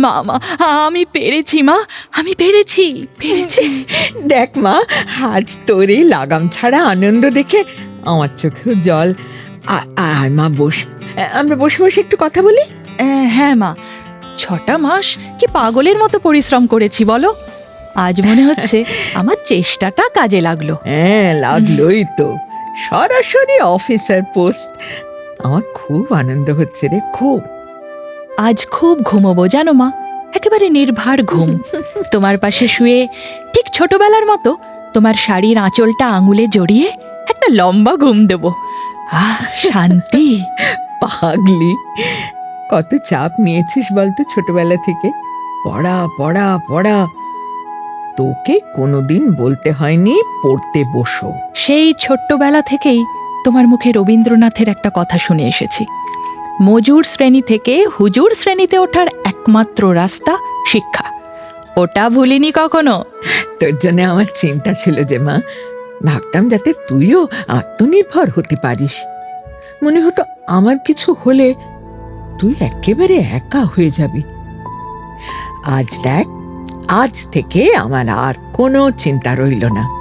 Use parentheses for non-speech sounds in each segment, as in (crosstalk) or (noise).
মা মা মা আমি পেরেছি মা আমি পেরেছি পেরেছি। দেখ মা আজ তোর এই লাগাম ছাড়া আনন্দ দেখে আমার চোখেও জল। আ- আয় মা বস। আমরা বসে বসে একটু কথা বলি? হ্যাঁ মা। ছটা মাস কি পাগলের মতো পরিশ্রম করেছি বলো? আজ মনে হচ্ছে (laughs) আমার চেষ্টাটা কাজে লাগল। হ্যাঁ লাগলোই তো। সরাসরি অফিসার পোস্ট। আমার খুব আনন্দ হচ্ছে রে খুব। আজ খুব ঘুমোবো জানো মা? একেবারে নির্ভার ঘুম। (laughs) তোমার পাশে শুয়ে ঠিক ছোটবেলার মতো তোমার শাড়ির আঁচলটা আঙুলে জড়িয়ে একটা লম্বা ঘুম দেব। আহ শান্তি। (laughs) পাগলি কত চাপ নিয়েছিস বলতো ছোটবেলা থেকে। পড়া পড়া পড়া। তোকে কোনোদিন বলতে হয়নি পড়তে বসো। সেই ছোট্টবেলা থেকেই তোমার মুখে রবীন্দ্রনাথের একটা কথা শুনে এসেছি। মজুর শ্রেণি থেকে হুজুর শ্রেণীতে ওঠার একমাত্র রাস্তা শিক্ষা। ওটা ভুলিনি কখনো? তোর জন্য আমার চিন্তা ছিল যে, মা, ভাবতাম যাতে তুইও আত্মনির্ভর হতে পারিস। মনে হতো আমার কিছু হলে তুই একেবারে একা হয়ে যাবি। আজ দেখ, আজ থেকে আমার আর কোনো চিন্তা রইল না।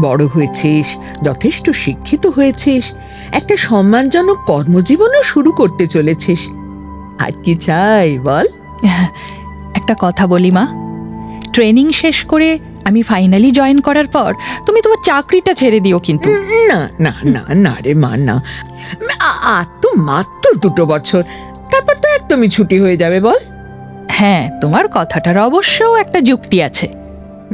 বড় হয়েছিস যথেষ্ট শিক্ষিত হয়েছিস একটা সম্মানজনক কর্মজীবনও শুরু করতে চলেছিস। আর কি চাই বল? একটা কথা বলি মা। ট্রেনিং শেষ করে আমি ফাইনালি জয়েন করার পর তুমি তোমার চাকরিটা ছেড়ে দিও কিন্তু। না না না না রে মা না। আর তো মাত্র দুটো বছর তারপর তো একদমই ছুটি হয়ে যাবে বল। হ্যাঁ তোমার কথাটার অবশ্য একটা যুক্তি আছে।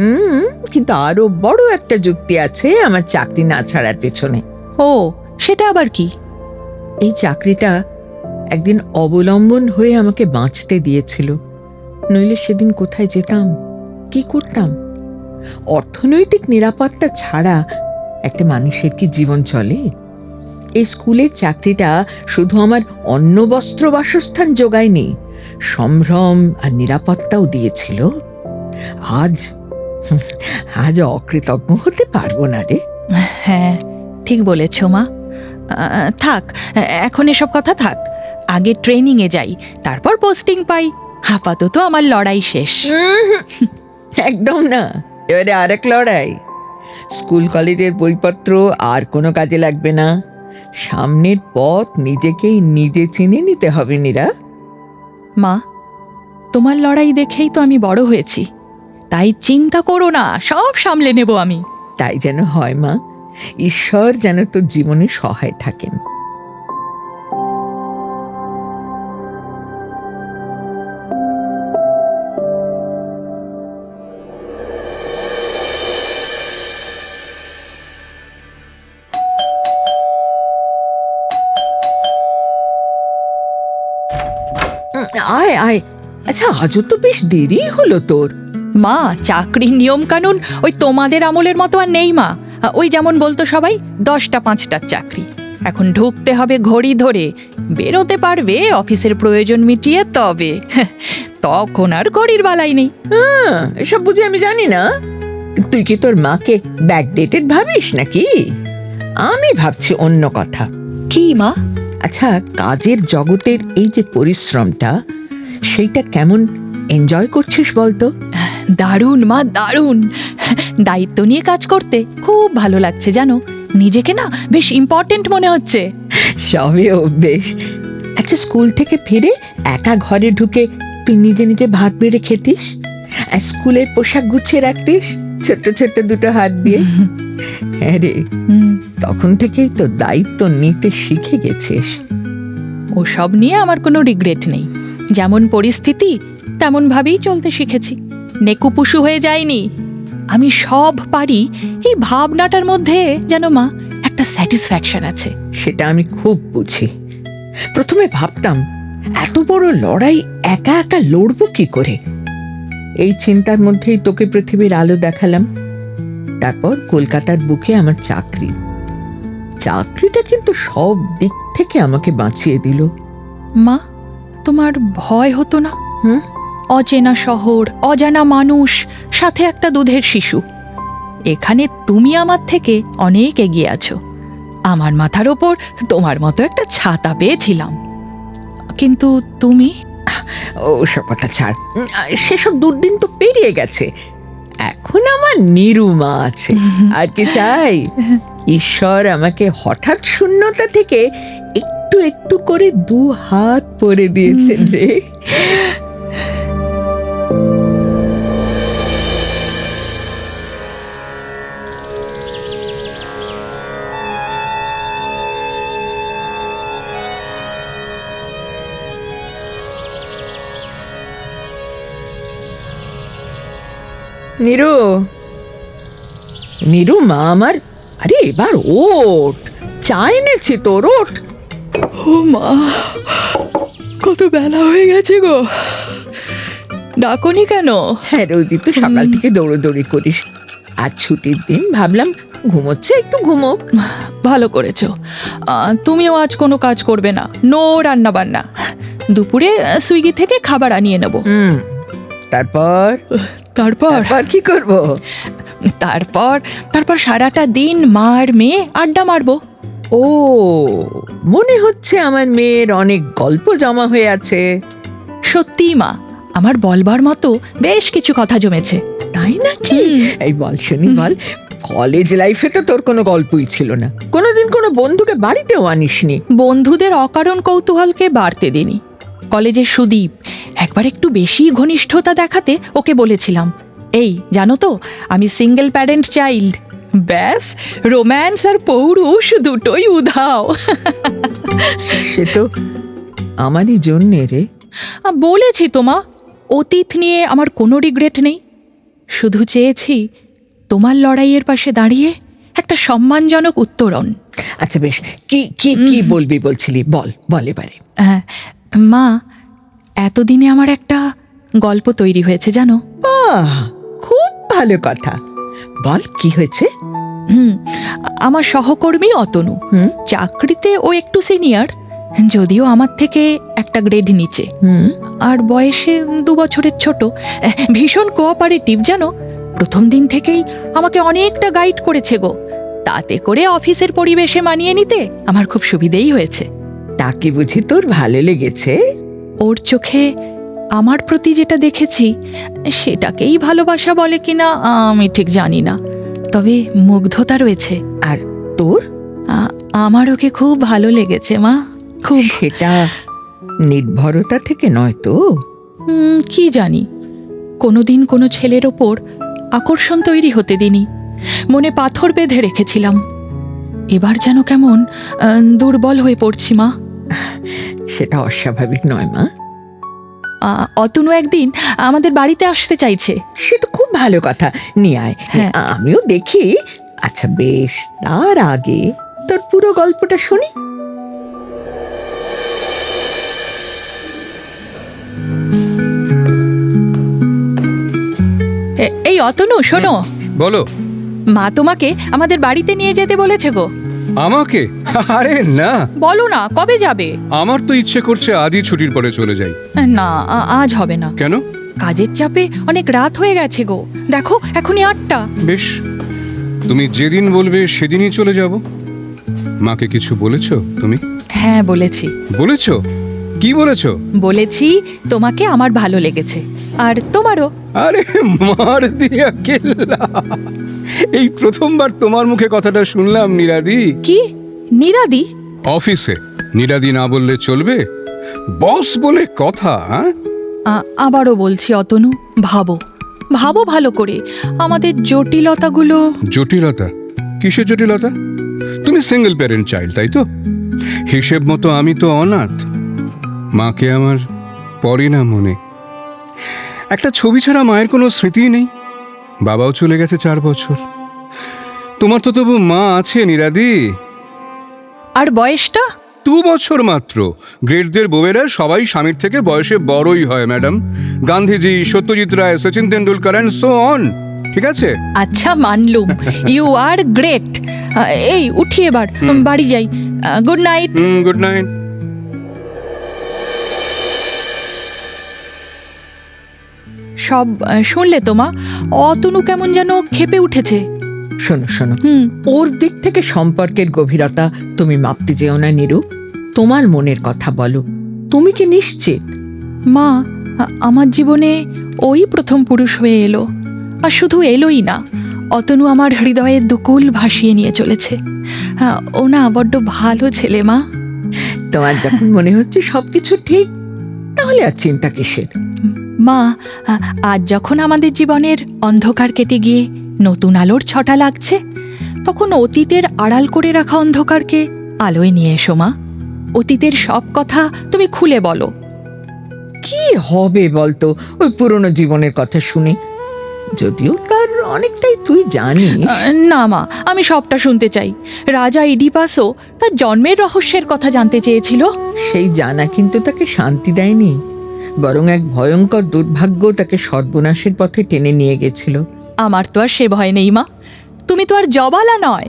হুম কিন্তু আরও বড় একটা যুক্তি আছে আমার চাকরি না ছাড়ার পেছনে। ও সেটা আবার কি? এই চাকরিটা একদিন অবলম্বন হয়ে আমাকে বাঁচতে দিয়েছিল। নইলে সেদিন কোথায় যেতাম কি করতাম? অর্থনৈতিক নিরাপত্তা ছাড়া একটা মানুষের কি জীবন চলে? এই স্কুলের চাকরিটা শুধু আমার অন্ন বস্ত্র বাসস্থান যোগায়নি সম্ভ্রম আর নিরাপত্তাও দিয়েছিল। আজ (laughs) আজ অকৃতজ্ঞ হতে পারব না রে। হ্যাঁ ঠিক বলেছ মা। থাক এখন এসব কথা থাক। আগে ট্রেনিংয়ে যাই তারপর পোস্টিং পাই। আপাতত আমার লড়াই শেষ। একদম না। এবারে আরেক লড়াই। স্কুল কলেজের বইপত্র আর কোনো কাজে লাগবে না। সামনের পথ নিজেকেই নিজে চিনে নিতে হবে নীরা। মা তোমার লড়াই দেখেই তো আমি বড় হয়েছি। তাই চিন্তা করো না, সব সামলে নেব আমি। তাই যেন হয়, মা। ঈশ্বর যেন তোর জীবনে সহায় থাকেন। আয় আয়। আচ্ছা আজও তো বেশ দেরি হলো তোর। মা চাকরির নিয়ম কানুন ওই তোমাদের আমলের মতো আর নেই মা। ওই যেমন বলতো সবাই দশটা পাঁচটার চাকরি। এখন ঢুকতে হবে ঘড়ি ধরে। বেরোতে পারবে অফিসের প্রয়োজন মিটিয়ে তবে। তখন আর ঘড়ির বালাই নেই। এসব বুঝি আমি জানি না। তুই কি তোর মাকে ব্যাকডেটেড ভাবিস নাকি? আমি ভাবছি অন্য কথা। কি মা? আচ্ছা কাজের জগতের এই যে পরিশ্রমটা সেইটা কেমন এনজয় করছিস বলতো? দারুণ মা দারুণ। দায়িত্ব নিয়ে কাজ করতে খুব ভালো লাগছে জানো? নিজেকে না বেশ ইম্পর্টেন্ট মনে হচ্ছে। সবে অভ্যেস। আচ্ছা স্কুল থেকে ফিরে একা ঘরে ঢুকে তুই নিজে নিজে ভাত বেড়ে খেতিস? আর স্কুলের পোশাক গুছিয়ে রাখতিস? ছোট্ট ছোট্ট দুটো হাত দিয়ে? হ্যাঁ রে হুম, তখন থেকেই তো দায়িত্ব নিতে শিখে গেছিস। ওসব নিয়ে আমার কোনো রিগ্রেট নেই। যেমন পরিস্থিতি তেমন ভাবেই চলতে শিখেছি। নেকুপুসু হয়ে যায়নি। আমি সব পারি এই ভাবনাটার মধ্যে যেন মা একটা স্যাটিসফ্যাকশন আছে। সেটা আমি খুব বুঝি। প্রথমে ভাবতাম এত বড় লড়াই একা একা লড়বো কি করে? এই চিন্তার মধ্যেই তোকে পৃথিবীর আলো দেখালাম। তারপর কলকাতার বুকে আমার চাকরি। চাকরিটা কিন্তু সব দিক থেকে আমাকে বাঁচিয়ে দিল। মা তোমার ভয় হতো না? হুম? অচেনা শহর, অজানা মানুষ, সাথে একটা দুধের শিশু। এখানে তুমি আমার থেকে অনেক এগিয়ে আছো। আমার মাথার ওপর তোমার মতো একটা ছাতা পেয়েছিলাম। কিন্তু তুমি? ওসব কথা ছাড়। সেসব দুর্দিন তো পেরিয়ে গেছে। এখন আমার নিরুমা আছে। আর কি চাই? ঈশ্বর আমাকে হঠাৎ শূন্যতা থেকে একটু একটু করে দু হাত পরে দিয়েছেন রে। নিরু। নিরু মা আমার। আরে এবার ওঠ। চা এনেছি তোর ওঠ। ও মা কত বেলা হয়ে গেছে গো। ডাকনি কেন? হ্যাঁ রোদি তো সকাল। থেকে দৌড়োদৌড়ি করিস। আজ ছুটির দিন ভাবলাম ঘুমোচ্ছে একটু ঘুমোক। ভালো করেছ। তুমিও আজ কোনো কাজ করবে না। নো রান্না বান্না দুপুরে সুইগি থেকে খাবার আনিয়ে নেব। তারপর? তারপর? তারপর কি করব? তারপর তারপর সারাটা দিন মার মেয়ে আড্ডা মারবো। ও মনে হচ্ছে আমার মেয়ের অনেক গল্প জমা হয়ে আছে। সত্যিই মা আমার বলবার মতো বেশ কিছু কথা জমেছে। তাই নাকি? এই বল শুনি বল কলেজ লাইফে তো তোর কোনো গল্পই ছিল না। কোনোদিন কোনো বন্ধুকে বাড়িতেও আনিসনি। বন্ধুদের অকারণ কৌতূহলকে বাড়তে দিনি কলেজের সুদীপ একবার একটু বেশি ঘনিষ্ঠতা দেখাতে ওকে বলেছিলাম এই জানো তো আমি সিঙ্গেল প্যারেন্ট চাইল্ড ব্যাস রোম্যান্স আর পৌরুষ দুটোই উধাও। সে তো আমারই জন্যে রে। বলেছি তোমা অতীত নিয়ে আমার কোনো রিগ্রেট নেই। শুধু চেয়েছি তোমার লড়াইয়ের পাশে দাঁড়িয়ে একটা সম্মানজনক উত্তরণ। আচ্ছা বেশ কি কি কি বলবি বলছিলি? বল বল এবারে। হ্যাঁ মা এতদিনে আমার একটা গল্প তৈরি হয়েছে জানো? খুব ভালো কথা। বল কি হয়েছে? হুম আমার সহকর্মী অতনু। হুম? চাকরিতে ও একটু সিনিয়র যদিও আমার থেকে একটা গ্রেড নিচে। হুম? আর বয়সে দু বছরের ছোট। ভীষণ কোঅপারেটিভ জানো? প্রথম দিন থেকেই আমাকে অনেকটা গাইড করেছে গো। তাতে করে অফিসের পরিবেশে মানিয়ে নিতে আমার খুব সুবিধেই হয়েছে। তাকে বুঝি তোর ভালো লেগেছে? ওর চোখে আমার প্রতি যেটা দেখেছি সেটাকেই ভালোবাসা বলে কিনা আমি ঠিক জানি না। তবে মুগ্ধতা রয়েছে। আর তোর? আমার ওকে খুব ভালো লেগেছে মা। খুব। সেটা নির্ভরতা থেকে নয় তো? কি জানি। কোনোদিন কোনো ছেলের ওপর আকর্ষণ তৈরি হতে দিনি। মনে পাথর বেঁধে রেখেছিলাম। এবার যেন কেমন দুর্বল হয়ে পড়ছি মা। সেটা অস্বাভাবিক নয় মা। আ- অতনু একদিন আমাদের বাড়িতে আসতে চাইছে। সে তো খুব ভালো কথা। নিয়ে আয়। হ্যাঁ। আমিও দেখি। আচ্ছা বেশ। তার আগে তোর পুরো গল্পটা শুনি। এ- এই অতনু শোনো। বলো। মা তোমাকে আমাদের বাড়িতে নিয়ে যেতে বলেছে গো। আমাকে? আরে না। বলো না কবে যাবে? আমার তো ইচ্ছে করছে আজই ছুটির পরে চলে যাই। না আ- আজ হবে না। কেন? কাজের চাপে অনেক রাত হয়ে গেছে গো। দেখো এখনই আটটা। বেশ তুমি যেদিন বলবে সেদিনই চলে যাব। মাকে কিছু বলেছ তুমি? হ্যাঁ বলেছি। বলেছ? কি বলেছ? বলেছি তোমাকে আমার ভালো লেগেছে। আর তোমারও। আরে মার দিয়া কেল্লা। এই প্রথমবার তোমার মুখে কথাটা শুনলাম নিরাদি। কি? নিরাদি? অফিসে। নিরাদি না বললে চলবে? বস বলে কথা হ্যাঁ? আ- আবারও বলছি অতনু ভাবো। ভাবো ভালো করে। আমাদের জটিলতাগুলো জটিলতা? কিসের জটিলতা? তুমি সিঙ্গেল প্যারেন্ট চাইল্ড তাই তো? হিসেব মতো আমি তো অনাথ। মাকে আমার পড়ে না মনে। একটা ছবি ছাড়া মায়ের কোনো স্মৃতি নেই। বাবাও চলে গেছে চার বছর। তোমার তো তবু মা আছে নিরাদি। আর বয়সটা? দু বছর মাত্র। গ্রেটদের বউয়েরা সবাই স্বামীর থেকে বয়সে বড়ই হয় madam. Gandhiji Satyajit Ray Sachin Tendulkar and so on ঠিক আছে? আচ্ছা মানলুম। ইউ আর গ্রেট এই উঠি এবার। বাড়ি যাই। গুড নাইট গুড নাইট সব শুনলে তো মা অতনু কেমন যেন খেপে উঠেছে। শোনো শোনো। হুম। ওর দিক থেকে সম্পর্কের গভীরতা তুমি মাপতে যেও না নিরু। তোমার মনের কথা বলো। তুমি কি নিশ্চিত? মা আমার জীবনে ওই প্রথম পুরুষ হয়ে এলো আর শুধু এলোই না অতনু আমার হৃদয়ের দুকুল ভাসিয়ে নিয়ে চলেছে। ও না বড্ড ভালো ছেলে মা। তোমার যখন মনে হচ্ছে সবকিছু ঠিক তাহলে আর চিন্তা কিসের? মা আজ যখন আমাদের জীবনের অন্ধকার কেটে গিয়ে নতুন আলোর ছটা লাগছে তখন অতীতের আড়াল করে রাখা অন্ধকারকে আলোয় নিয়ে এসো মা। অতীতের সব কথা তুমি খুলে বলো। কি হবে বলতো ওই পুরনো জীবনের কথা শুনে? যদিও তার অনেকটাই তুই জানিস। না মা আমি সবটা শুনতে চাই। রাজা ইডিপাসও তার জন্মের রহস্যের কথা জানতে চেয়েছিল? সেই জানা কিন্তু তাকে শান্তি দেয়নি। বরং এক ভয়ঙ্কর দুর্ভাগ্য তাকে সর্বনাশের পথে টেনে নিয়ে গেছিল। আমার তো আর সে ভয় নেই মা। তুমি তো আর জবালা নয়।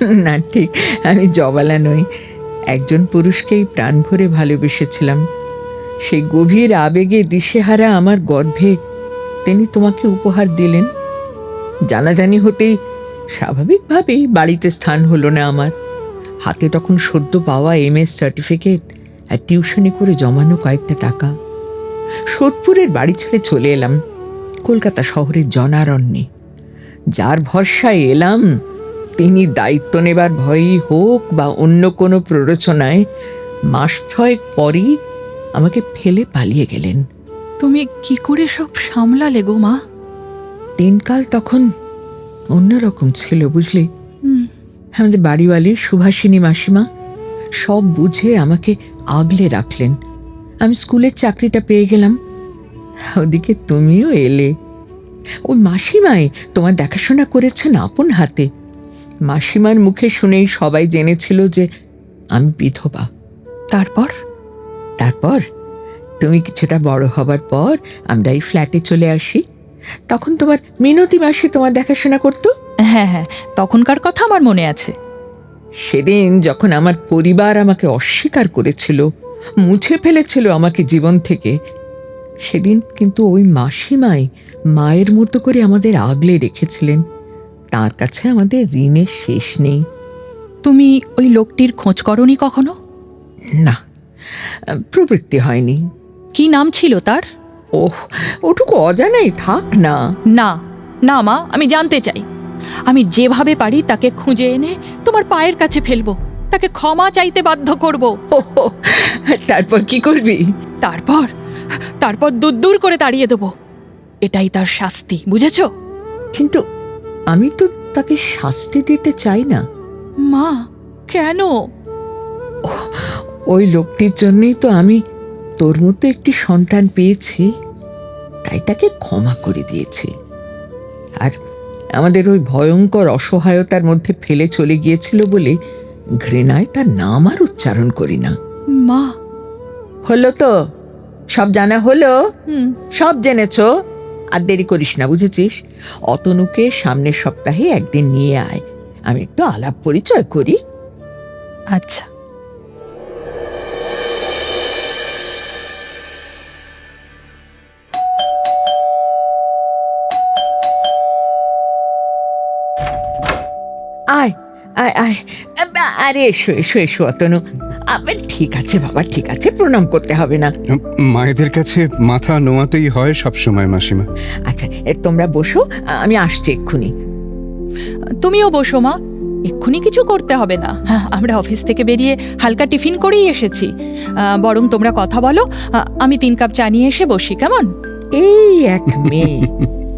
(laughs) না ঠিক আমি জবালা নই। একজন পুরুষকেই প্রাণ ভরে ভালোবেসেছিলাম। সেই গভীর আবেগে দিশেহারা আমার গর্ভে তিনি তোমাকে উপহার দিলেন। জানাজানি হতেই স্বাভাবিকভাবেই বাড়িতে স্থান হলো না আমার। হাতে তখন সদ্য পাওয়া এম এস সার্টিফিকেট আর টিউশনি করে জমানো কয়েকটা টাকা। সোদপুরের বাড়ি ছেড়ে চলে এলাম কলকাতা শহরের জনারণ্যে। যার ভরসায় এলাম তিনি দায়িত্ব নেবার ভয়ই হোক বা অন্য কোনো প্ররোচনায় মাস ছয়েক পরই আমাকে ফেলে পালিয়ে গেলেন। তুমি কি করে সব সামলালে গো মা? দিনকাল তখন অন্যরকম ছিল বুঝলি? হুম, আমাদের বাড়িওয়ালির সুভাষিনী মাসিমা সব বুঝে আমাকে আগলে রাখলেন। আমি স্কুলের চাকরিটা পেয়ে গেলাম। ওদিকে তুমিও এলে। ওই মাসিমাই তোমার দেখাশোনা করেছেন আপন হাতে? মাসিমার মুখে শুনেই সবাই জেনেছিল যে আমি বিধবা। তারপর? তারপর তুমি কিছুটা বড় হবার পর আমরা এই ফ্ল্যাটে চলে আসি। তখন তোমার মিনতি মাসি তোমার দেখাশোনা করতো? হ্যাঁ হ্যাঁ তখনকার কথা আমার মনে আছে। সেদিন যখন আমার পরিবার আমাকে অস্বীকার করেছিল মুছে ফেলেছিল আমাকে জীবন থেকে। সেদিন কিন্তু ওই মাসিমাই মায়ের মতো করে আমাদের আগলে রেখেছিলেন। তার কাছে আমাদের ঋণের শেষ নেই। তুমি ওই লোকটির খোঁজ করনি কখনো? না প্রবৃত্তি হয়নি। কি নাম ছিল তার? ওহ ওটুকু অজানাই থাক না। না না মা আমি জানতে চাই। আমি যেভাবে পারি তাকে খুঁজে এনে তোমার পায়ের কাছে ফেলব। তাকে ক্ষমা চাইতে বাধ্য করব। তারপর কি করবি? তারপর তারপর দূর দূর করে তাড়িয়ে দেবো। এটাই তার শাস্তি বুঝেছ? কিন্তু আমি তো তাকে শাস্তি দিতে চাই না। মা কেন? ওই লোকটির জন্যই তো আমি তোর মতো একটি সন্তান পেয়েছি তাই তাকে ক্ষমা করে দিয়েছি। আর আমাদের ওই ভয়ঙ্কর অসহায়তার মধ্যে ফেলে চলে গিয়েছিল বলে ঘৃণায় তার নাম আর উচ্চারণ করি না। মা। হলো তো। সব জানা হলো। সব জেনেছ। আর দেরি করিস না বুঝেছিস? অতনুকে সামনের সপ্তাহে একদিন নিয়ে আয়। আমি একটু আলাপ পরিচয় করি। আচ্ছা। আয় আয় আয়। আরে এসো এসো এসো অতনু। আবে ঠিক আছে বাবা ঠিক আছে প্রণাম করতে হবে না। মায়েদের কাছে মাথা নোয়াতেই হয় সবসময় মাসিমা। আচ্ছা এ, তোমরা বসো আমি আসছি এক্ষুনি। তুমিও বসো মা। এক্ষুনি কিছু করতে হবে না। হ্যাঁ, আমরা অফিস থেকে বেরিয়ে হালকা টিফিন করেই এসেছি। আহ, বরং তোমরা কথা বলো আমি তিন কাপ চা নিয়ে এসে বসি কেমন? এই এক মেয়ে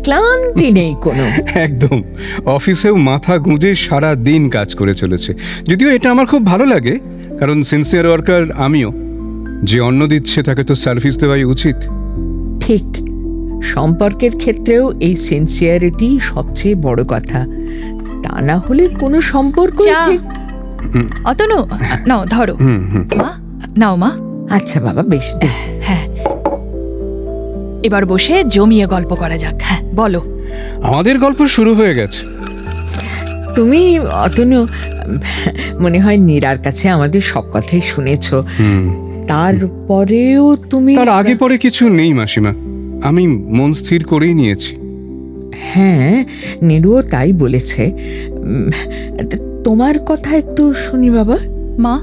ক্লান্তি নেই কোনো। (laughs) একদম। অফিসেও মাথা গুঁজে সারা দিন কাজ করে চলেছে। যদিও এটা আমার খুব ভালো লাগে কারণ সিনসিয়ার ওয়ার্কার আমিও। যে অন্ন দিচ্ছে তাকে তো সার্ভিস দেওয়াই উচিত। ঠিক। সম্পর্কের ক্ষেত্রেও এই সিনসিয়ারিটি সবচেয়ে বড় কথা। তা না হলে কোনো সম্পর্ক। অতনু নাও ধরো। মা নাও মা। আচ্ছা বাবা বেশ দে। হ্যাঁ। এবার বসে জমিয়ে গল্প করা যাক। হ্যাঁ। বলো। আমাদের গল্প শুরু হয়ে গেছে। তুমি অতনু মনে হয় নীরার কাছে আমাদের সব কথাই শুনেছ। তারপরেও তুমি তার আগে পরে কিছু নেই মাসিমা। আমি মন স্থির করেই নিয়েছি। হ্যাঁ নীরুও তাই বলেছে। তোমার কথা একটু শুনি বাবা। মা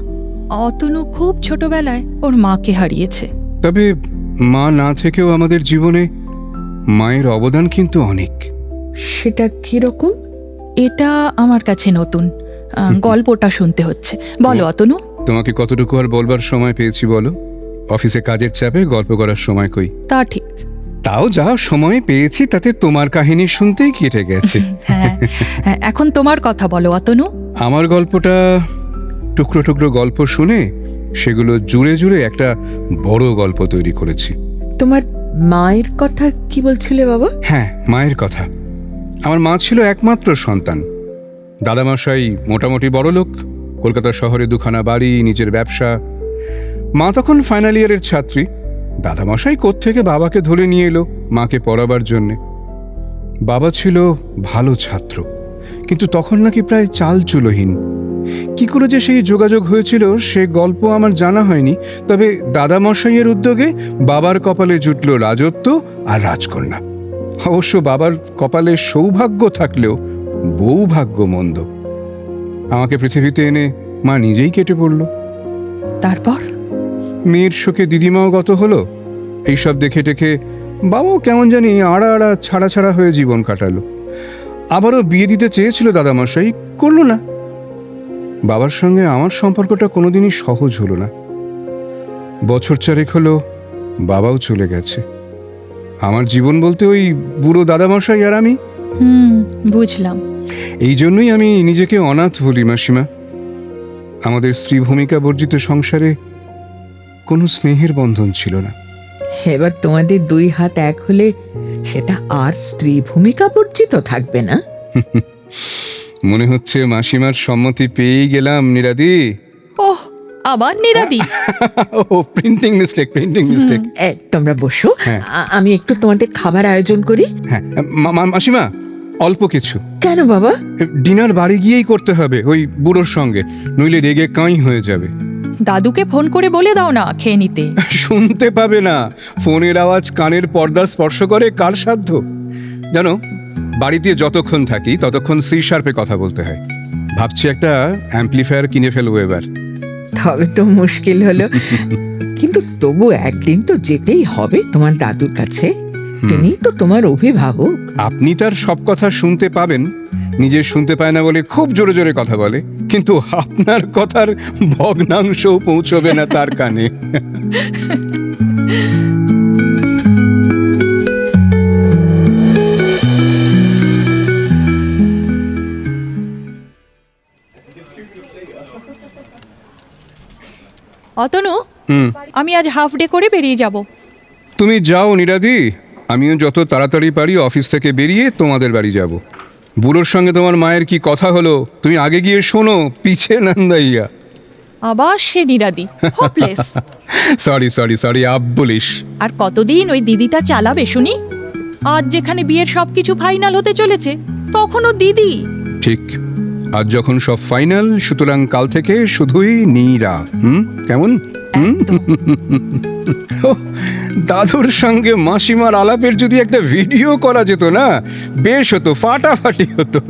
অতনু খুব ছোটবেলায় ওর মাকে হারিয়েছে। তবে মা না থেকেও আমাদের জীবনে মায়ের অবদান কিন্তু অনেক। সেটা কীরকম? এটা আমার কাছে নতুন। আহ, (laughs) গল্পটা শুনতে হচ্ছে। বলো অতনু। তোমাকে কতটুকু আর বলবার সময় পেয়েছি বলো? অফিসে কাজের চাপে গল্প করার সময় কই? তা ঠিক। তাও যা সময় পেয়েছি তাতে তোমার কাহিনী শুনতেই কেটে গেছে। (laughs) হ্যাঁ হ্যাঁ, এখন তোমার কথা বলো অতনু। আমার গল্পটা টুকরো টুকরো গল্প শুনে সেগুলো জুড়ে জুড়ে একটা বড় গল্প তৈরি করেছি। তোমার মায়ের কথা কি বলছিলে বাবা? হ্যাঁ মায়ের কথা। আমার মা ছিল একমাত্র সন্তান। দাদামশাই মোটামুটি বড় লোক, কলকাতা শহরে দুখানা বাড়ি, নিজের ব্যবসা। মা তখন ফাইনাল ইয়ারের ছাত্রী। দাদামশাই কোত্থেকে বাবাকে ধরে নিয়ে এলো মাকে পড়াবার জন্যে? বাবা ছিল ভালো ছাত্র, কিন্তু তখন নাকি প্রায় চাল চুলোহীন কি করে যে সেই যোগাযোগ হয়েছিল সে গল্প আমার জানা হয়নি। তবে দাদামশাইয়ের উদ্যোগে বাবার কপালে জুটল রাজত্ব আর রাজকন্যা। অবশ্য বাবার কপালে সৌভাগ্য থাকলেও বৌভাগ্য মন্দ আমাকে পৃথিবীতে এনে মা নিজেই কেটে পড়ল। তারপর? মেয়ের শোকে দিদিমাও গত হলো। এইসব দেখে টেখে বাবাও কেমন জানি আড়া আড়া ছাড়া ছাড়া হয়ে জীবন কাটালো। আবারও বিয়ে দিতে চেয়েছিল দাদামশাই করল না। বাবার সঙ্গে আমার সম্পর্কটা কোনোদিনই সহজ হলো না। বছর চারেক হলো বাবাও চলে গেছে। আমার জীবন বলতে ওই বুড়ো দাদামশাই আর আমি। হুম বুঝলাম। এই জন্যই আমি নিজেকে অনাথ বলি মাসিমা। আমাদের স্ত্রী ভূমিকা বর্জিত সংসারে কোনো স্নেহের বন্ধন ছিল না। এবার তোমাদের দুই হাত এক হলে সেটা আর স্ত্রী ভূমিকা বর্জিত থাকবে না? (laughs) মনে হচ্ছে মাসিমার সম্মতি পেয়েই গেলাম নিরাদি। ওহ আবার নিরাদি। (laughs) ও প্রিন্টিং মিস্টেক প্রিন্টিং মিস্টেক তোমরা বসো। হ্যাঁ। আমি একটু তোমাদের খাবার আয়োজন করি। হ্যাঁ মাসিমা অল্প কিছু। কেন বাবা? ডিনার বাড়ি গিয়েই করতে হবে ওই বুড়োর সঙ্গে। নইলে রেগে কাঁই হয়ে যাবে। দাদুকে ফোন করে বলে দাও না খেয়ে নিতে। শুনতে পাবে না। ফোনের আওয়াজ কানের পর্দা স্পর্শ করে কার সাধ্য? জানো বাড়িতে যতক্ষণ থাকি ততক্ষণ সি শার্পে কথা বলতে হয়। ভাবছি একটা অ্যাম্পলিফায়ার কিনে ফেলব এবার। তবে তো মুশকিল হলো। কিন্তু তবু একদিন তো যেতেই হবে তোমার দাদুর কাছে। তিনি তো তোমার অভিভাবক। আপনি তার সব কথা শুনতে পাবেন। নিজে শুনতে পায় না বলে খুব জোরে জোরে কথা বলে। কিন্তু আপনার কথার ভগ্নাংশও পৌঁছবে না তার কানে। (laughs) অতনু হুম। আমি আজ হাফ ডে করে বেরিয়ে যাব। তুমি যাও নিরাদি আমিও যত তাড়াতাড়ি পারি অফিস থেকে বেরিয়ে তোমাদের বাড়ি যাব। বুড়োর সঙ্গে তোমার মায়ের কি কথা হলো তুমি আগে গিয়ে শোনো পিছে নান্দাইয়া। আবার সে Niradi hopeless sorry sorry sorry up বলিস। আর কতদিন ওই দিদিটা চালাবে শুনি? আজ যেখানে বিয়ের সবকিছু ফাইনাল হতে চলেছে তখনও দিদি। ঠিক। আজ যখন সব ফাইনাল সুতরাং কাল থেকে শুধুই নীরা। হুম? কেমন? হুম? দাদুর সঙ্গে মাসিমার আলাপের যদি একটা ভিডিও করা যেত না বেশ হতো ফাটাফাটি হতো।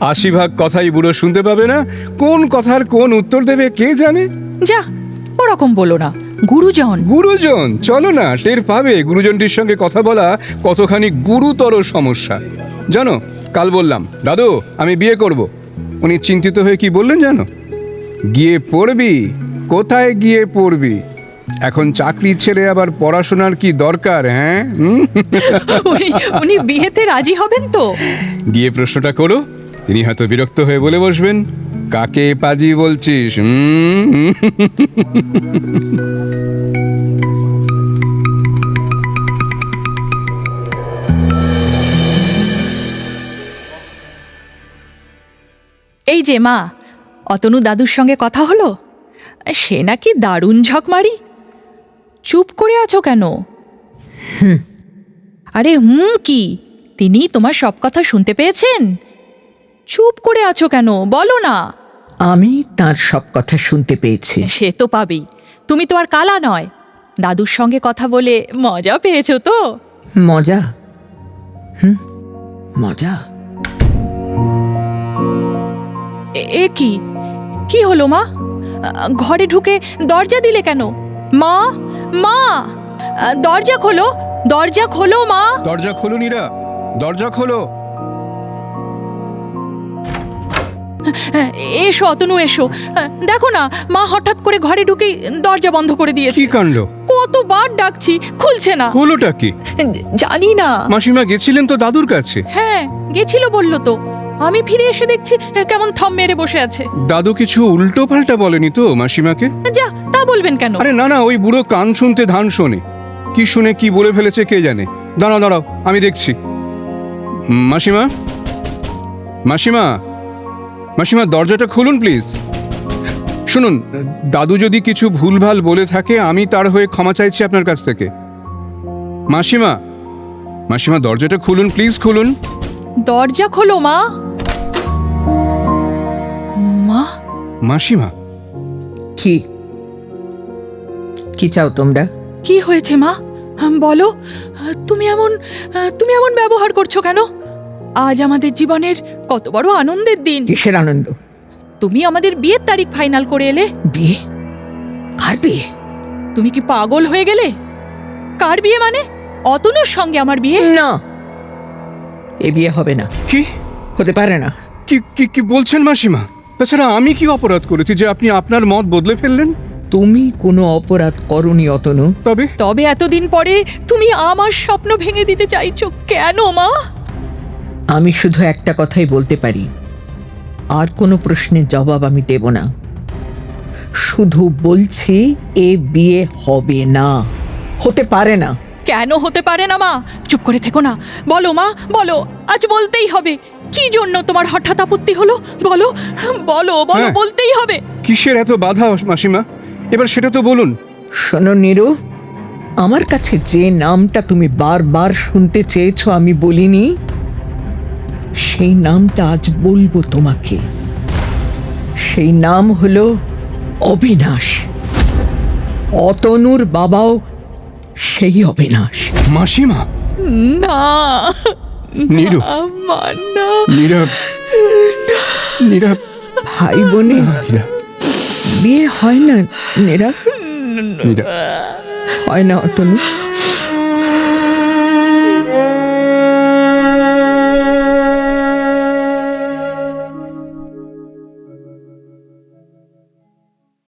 আশি ভাগ কথাই বুড়ো শুনতে পাবে না কোন কথার কোন উত্তর দেবে কে জানে? যা ওরকম বলো না গুরুজন। গুরুজন চলো না টের পাবে গুরুজনটির সঙ্গে কথা বলা কতখানি গুরুতর সমস্যা। জানো কাল বললাম দাদু আমি বিয়ে করব। উনি চিন্তিত হয়ে কি বললেন জানো? গিয়ে পড়বি কোথায় গিয়ে পড়বি? এখন চাকরি ছেড়ে আবার পড়াশোনার কি দরকার হ্যাঁ? উনি উনি বিয়েতে রাজি হবেন তো? গিয়ে প্রশ্নটা করো তিনি হয়তো বিরক্ত হয়ে বলে বসবেন। কাকে পাজি বলছিস এই যে মা অতনু দাদুর সঙ্গে কথা হলো? সে নাকি দারুণ ঝকমারি। চুপ করে আছো কেন। আরে হুম কি? তিনি তোমার সব কথা শুনতে পেয়েছেন? চুপ করে আছো কেন? বলো না। আমি তার সব কথা শুনতে পেয়েছি। সে তো পাবেই। তুমি তো আর কালা নয়। দাদুর সঙ্গে কথা বলে মজা পেয়েছ তো? মজা? হুম? মজা? এ- কি? কি হলো মা? ঘরে ঢুকে দরজা দিলে কেন? মা মা! দরজা খোলো দরজা খোলো মা! দরজা খোলো নীরা দরজা খোলো। এসো অতনু এসো। দেখো না মা হঠাৎ করে ঘরে ঢুকেই দরজা বন্ধ করে দিয়েছে। কি কাণ্ড? কতবার ডাকছি খুলছে না। হলোটা কি? জানি না। মাসিমা গেছিলেন তো দাদুর কাছে? হ্যাঁ গেছিল বলল তো। আমি ফিরে এসে দেখছি কেমন থম মেরে বসে আছে। দাদু কিছু উল্টো পাল্টা বলেনি তো মাসিমাকে? যা তা বলবেন কেন? আরে না না ওই বুড়ো কান শুনতে ধান শোনে। কি শুনে কি বলে ফেলেছে কে জানে? দাঁড়াও দাঁড়াও আমি দেখছি। মাসিমা? মাসিমা? মাসিমা দরজাটা খুলুন প্লিজ। শুনুন দাদু যদি কিছু ভুলভাল বলে থাকে আমি তার হয়ে ক্ষমা চাইছি আপনার কাছ থেকে। মাসিমা? মাসিমা দরজাটা খুলুন প্লিজ খুলুন। দরজা খোলো মা মা। মাসিমা। কি? কি চাও তোমরা? কি হয়েছে মা? বলো তুমি এমন তুমি এমন ব্যবহার করছ কেন? আজ আমাদের জীবনের কত বড় আনন্দের দিন। কিসের আনন্দ? তুমি আমাদের বিয়ের তারিখ ফাইনাল করে এলে। বিয়ে? কার বিয়ে? তুমি কি পাগল হয়ে গেলে? কার বিয়ে মানে? অতনুর সঙ্গে আমার বিয়ে। না। এ বিয়ে হবে না। কি? হতে পারে না। কি কি কি বলছেন মাসিমা? তাছাড়া আমি কি অপরাধ করেছি যে আপনি আপনার মত বদলে ফেললেন? তুমি কোনো অপরাধ করনি অতনু। তবে? তবে এতদিন পরে তুমি আমার স্বপ্ন ভেঙে দিতে চাইছো কেন মা? আমি শুধু একটা কথাই বলতে পারি। আর কোনো প্রশ্নের জবাব আমি দেব না। শুধু বলছি এ বিয়ে হবে না। হতে পারে না। কেন হতে পারে না মা? চুপ করে থেকো না। বলো মা বলো আজ বলতেই হবে। কি জন্য তোমার হঠাৎ আপত্তি হলো? বলো বলো বলো হ্যাঁ। বলতেই হবে। কিসের এত বাধা মাসিমা? এবার সেটা তো বলুন। শোনো নিরু আমার কাছে যে নামটা তুমি বারবার শুনতে চেয়েছো আমি বলিনি সেই নামটা আজ বলব তোমাকে। সেই নাম হলো অবিনাশ। অতনুর বাবাও সেই অবিনাশ। মাসিমা! না। নীরু। নীরব। নীরব। ভাই বোনে বিয়ে হয় না নেরা নীরব। হয় না অতনু।